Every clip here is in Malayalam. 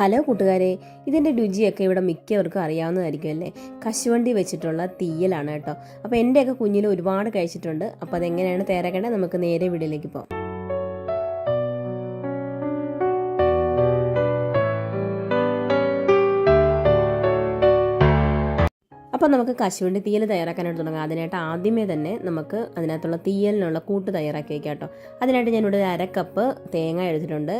ഹലോ കൂട്ടുകാരെ ഇതിന്റെ രുചിയൊക്കെ ഇവിടെ മിക്കവർക്കും അറിയാവുന്നതായിരിക്കും അല്ലേ? കശുവണ്ടി വെച്ചിട്ടുള്ള തീയലാണ് കേട്ടോ. അപ്പോൾ എന്റെയൊക്കെ കുഞ്ഞിൽ ഒരുപാട് കഴിച്ചിട്ടുണ്ട്. അപ്പോൾ അതെങ്ങനെയാണ് തയ്യാറാക്കേണ്ടത് നമുക്ക് നേരെ വീടിലേക്ക് പോകാം. അപ്പോൾ നമുക്ക് കശുവണ്ടി തീയൽ തയ്യാറാക്കാനായിട്ട് തുടങ്ങാം. അതിനായിട്ട് ആദ്യമേ തന്നെ നമുക്ക് അതിനകത്തുള്ള തീയലിനുള്ള കൂട്ട് തയ്യാറാക്കി വയ്ക്കാം കേട്ടോ. അതിനായിട്ട് ഞാനിവിടെ ഒരു അരക്കപ്പ് കപ്പ് തേങ്ങ എടുത്തിട്ടുണ്ട്.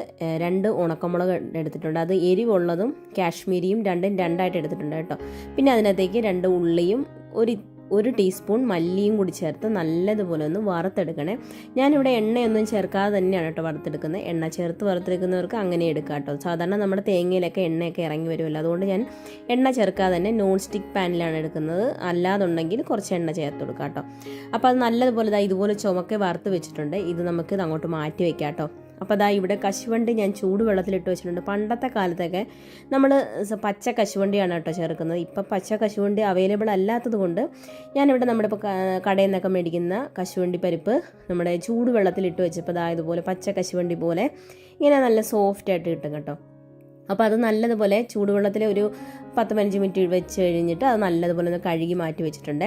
രണ്ട് ഉണക്കമുളക് എടുത്തിട്ടുണ്ട്. അത് എരിവുള്ളതും കാശ്മീരിയും രണ്ടും രണ്ടായിട്ട് എടുത്തിട്ടുണ്ട് കേട്ടോ. പിന്നെ അതിനകത്തേക്ക് രണ്ട് ഉള്ളിയും ഒരു ഒരു ടീസ്പൂൺ മല്ലിയും കൂടി ചേർത്ത് നല്ലതുപോലെ ഒന്ന് വറുത്തെടുക്കണേ. ഞാനിവിടെ എണ്ണയൊന്നും ചേർക്കാതെ തന്നെയാണ് കേട്ടോ വറുത്തെടുക്കുന്നത്. എണ്ണ ചേർത്ത് വറുത്തെടുക്കുന്നവർക്ക് അങ്ങനെ എടുക്കാം കേട്ടോ. സാധാരണ നമ്മുടെ തേങ്ങയിലൊക്കെ എണ്ണയൊക്കെ ഇറങ്ങി വരുമല്ലോ. അതുകൊണ്ട് ഞാൻ എണ്ണ ചേർക്കാതെ തന്നെ നോൺ സ്റ്റിക്ക് പാനിലാണ് എടുക്കുന്നത്. അല്ലാതുണ്ടെങ്കിൽ കുറച്ച് എണ്ണ ചേർത്ത് കൊടുക്കാം കേട്ടോ. അപ്പോൾ അത് നല്ലതുപോലെ ഇതുപോലെ ചുമക്കെ വറുത്ത് വെച്ചിട്ടുണ്ട്. ഇത് നമുക്ക് അങ്ങോട്ട് മാറ്റി വെക്കാം കേട്ടോ. അപ്പോൾ അതാ ഇവിടെ കശുവണ്ടി ഞാൻ ചൂടുവെള്ളത്തിലിട്ട് വെച്ചിട്ടുണ്ട്. പണ്ടത്തെ കാലത്തൊക്കെ നമ്മൾ പച്ച കശുവണ്ടിയാണ് കേട്ടോ ചേർക്കുന്നത്. ഇപ്പം പച്ച കശുവണ്ടി അവൈലബിൾ അല്ലാത്തത് കൊണ്ട് ഞാനിവിടെ നമ്മുടെ ഇപ്പോൾ കടയിൽ നിന്നൊക്കെ മേടിക്കുന്ന കശുവണ്ടി പരിപ്പ് നമ്മുടെ ചൂടുവെള്ളത്തിലിട്ട് വെച്ചപ്പോൾ അതാ ഇതുപോലെ പച്ച കശുവണ്ടി പോലെ ഇങ്ങനെ നല്ല സോഫ്റ്റായിട്ട് കിട്ടും കേട്ടോ. അപ്പോൾ അത് നല്ലതുപോലെ ചൂടുവെള്ളത്തിൽ ഒരു പത്ത് പതിനഞ്ച് മിനിറ്റ് വെച്ച് കഴിഞ്ഞിട്ട് അത് നല്ലതുപോലെ ഒന്ന് കഴുകി മാറ്റി വെച്ചിട്ടുണ്ട്.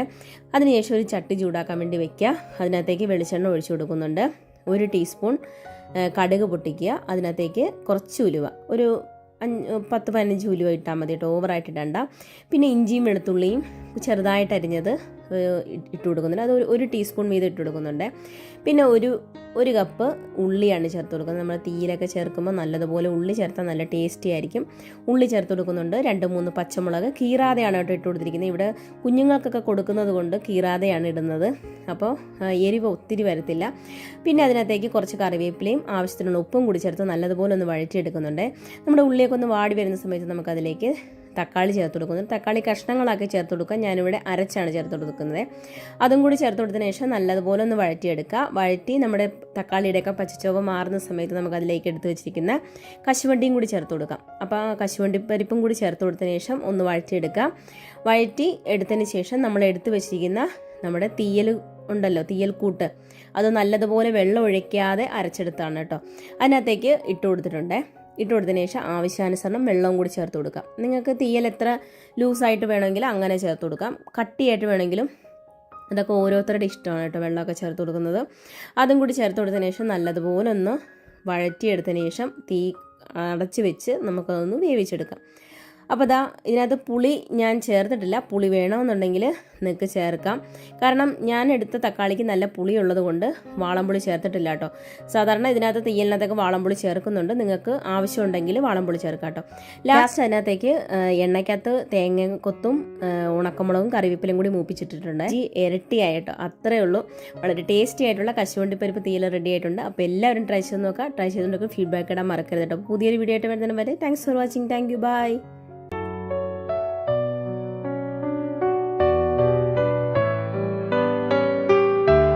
അതിനുശേഷം ഒരു ചട്ടി ചൂടാക്കാൻ വേണ്ടി വെക്കുക. അതിനകത്തേക്ക് വെളിച്ചെണ്ണ ഒഴിച്ചു കൊടുക്കുന്നുണ്ട്. ഒരു ടീസ്പൂൺ കടുക് പൊട്ടിക്കുക. അതിനകത്തേക്ക് കുറച്ച് ഉലുവ. ഒരു അഞ്ച് പത്ത് പതിനഞ്ച് ഉലുവ ഇട്ടാൽ മതി കേട്ടോ. ഓവറായിട്ട് ഇടണ്ട. പിന്നെ ഇഞ്ചിയും വെളുത്തുള്ളിയും ചെറുതായിട്ട് അരിഞ്ഞത് ഇട്ട് കൊടുക്കുന്നുണ്ട്. അത് ഒരു- ടീസ്പൂൺ വീതം ഇട്ട് കൊടുക്കുന്നുണ്ട്. പിന്നെ ഒരു ഒരു കപ്പ് ഉള്ളിയാണ് ചേർത്ത് കൊടുക്കുന്നത്. നമ്മൾ തീയിലൊക്കെ ചേർക്കുമ്പോൾ നല്ലതുപോലെ ഉള്ളി ചേർത്താൽ നല്ല ടേസ്റ്റി ആയിരിക്കും. ഉള്ളി ചേർത്ത് കൊടുക്കുന്നുണ്ട്. രണ്ട് മൂന്ന് പച്ചമുളക്. കീറാതെയാണ് കേട്ടോ ഇട്ട് കൊടുത്തിരിക്കുന്നത്. ഇവിടെ കുഞ്ഞുങ്ങൾക്കൊക്കെ കൊടുക്കുന്നത് കൊണ്ട് കീറാതെയാണ് ഇടുന്നത്. അപ്പോൾ എരിവ് ഒത്തിരി വരത്തില്ല. പിന്നെ അതിനകത്തേക്ക് കുറച്ച് കറിവേപ്പിലയും ആവശ്യത്തിനുള്ള ഉപ്പും കൂടി ചേർത്ത് നല്ലതുപോലെ ഒന്ന് വഴറ്റിയെടുക്കുന്നുണ്ട്. നമ്മുടെ ഉള്ളിയൊക്കെ ഒന്ന് വാടി വരുന്ന സമയത്ത് നമുക്കതിലേക്ക് തക്കാളി ചേർത്ത് കൊടുക്കുന്നത് തക്കാളി കഷ്ണങ്ങളാക്കി ചേർത്ത് കൊടുക്കുക. ഞാനിവിടെ അരച്ചാണ് ചേർത്ത് കൊടുക്കുന്നത്. അതും കൂടി ചേർത്ത് കൊടുത്തതിന് ശേഷം നല്ലതുപോലെ ഒന്ന് വഴറ്റിയെടുക്കുക. വഴറ്റി നമ്മുടെ തക്കാളിയുടെയൊക്കെ പച്ചച്ചോവ മാറുന്ന സമയത്ത് നമുക്ക് അതിലേക്ക് എടുത്തു വെച്ചിരിക്കുന്ന കശുവണ്ടിയും കൂടി ചേർത്ത് കൊടുക്കാം. അപ്പോൾ ആ കശുവണ്ടി പരിപ്പും കൂടി ചേർത്ത് കൊടുത്തതിന് ശേഷം ഒന്ന് വഴറ്റിയെടുക്കുക. വഴറ്റി എടുത്തതിന് ശേഷം നമ്മൾ എടുത്ത് വെച്ചിരിക്കുന്ന നമ്മുടെ തീയൽ ഉണ്ടല്ലോ തീയൽ കൂട്ട്. അത് നല്ലതുപോലെ വെള്ളം ഒഴിക്കാതെ അരച്ചെടുത്താണ് കേട്ടോ. അതിനകത്തേക്ക് ഇട്ട് കൊടുത്തിട്ടുണ്ട്. ഇട്ട് കൊടുത്തതിന് ശേഷം ആവശ്യാനുസരണം വെള്ളവും കൂടി ചേർത്ത് കൊടുക്കാം. നിങ്ങൾക്ക് തീയൽ എത്ര ലൂസായിട്ട് വേണമെങ്കിലും അങ്ങനെ ചേർത്ത് കൊടുക്കാം. കട്ടിയായിട്ട് വേണമെങ്കിലും അതൊക്കെ ഓരോരുത്തരുടെ ഇഷ്ടമാണ് കേട്ടോ വെള്ളമൊക്കെ ചേർത്ത് കൊടുക്കുന്നത്. അതും കൂടി ചേർത്ത് കൊടുത്തതിന് ശേഷം നല്ലതുപോലെ ഒന്ന് വഴറ്റിയെടുത്തതിന് ശേഷം തീ അടച്ച് വെച്ച് നമുക്കതൊന്ന് വേവിച്ചെടുക്കാം. അപ്പോൾ ദാ ഇതിനകത്ത് പുളി ഞാൻ ചേർത്തിട്ടില്ല. പുളി വേണമെന്നുണ്ടെങ്കിൽ നിങ്ങൾക്ക് ചേർക്കാം. കാരണം ഞാൻ എടുത്ത തക്കാളിക്ക് നല്ല പുളി ഉള്ളത് കൊണ്ട് വാളംപുളി ചേർത്തിട്ടില്ല കേട്ടോ. സാധാരണ ഇതിനകത്ത് തീയലിനകത്തൊക്കെ വാളംപുളി ചേർക്കുന്നുണ്ട്. നിങ്ങൾക്ക് ആവശ്യമുണ്ടെങ്കിൽ വാളംപുളി ചേർക്കാം കേട്ടോ. ലാസ്റ്റ് അതിനകത്തേക്ക് എണ്ണയ്ക്കകത്ത് തേങ്ങ കൊത്തും ഉണക്കമുളകും കറിവേപ്പിലും കൂടി മൂപ്പിച്ചിട്ടിട്ടുണ്ട്. ഈ ഇരട്ടിയായിട്ടോ അത്രേ ഉള്ളൂ. വളരെ ടേസ്റ്റി ആയിട്ടുള്ള കശുവണ്ടി പരിപ്പ് തീയൽ റെഡി ആയിട്ടുണ്ട്. അപ്പോൾ എല്ലാവരും ട്രൈ ചെയ്ത് നോക്കുക. ട്രൈ ചെയ്തുകൊണ്ടൊക്കെ ഫീഡ്ബാക്ക് ഇടാൻ മറക്കരുത് കേട്ടോ. പുതിയൊരു വീഡിയോ ആയിട്ട് വരുന്നതിന് വരെ thanks for watching thank you bye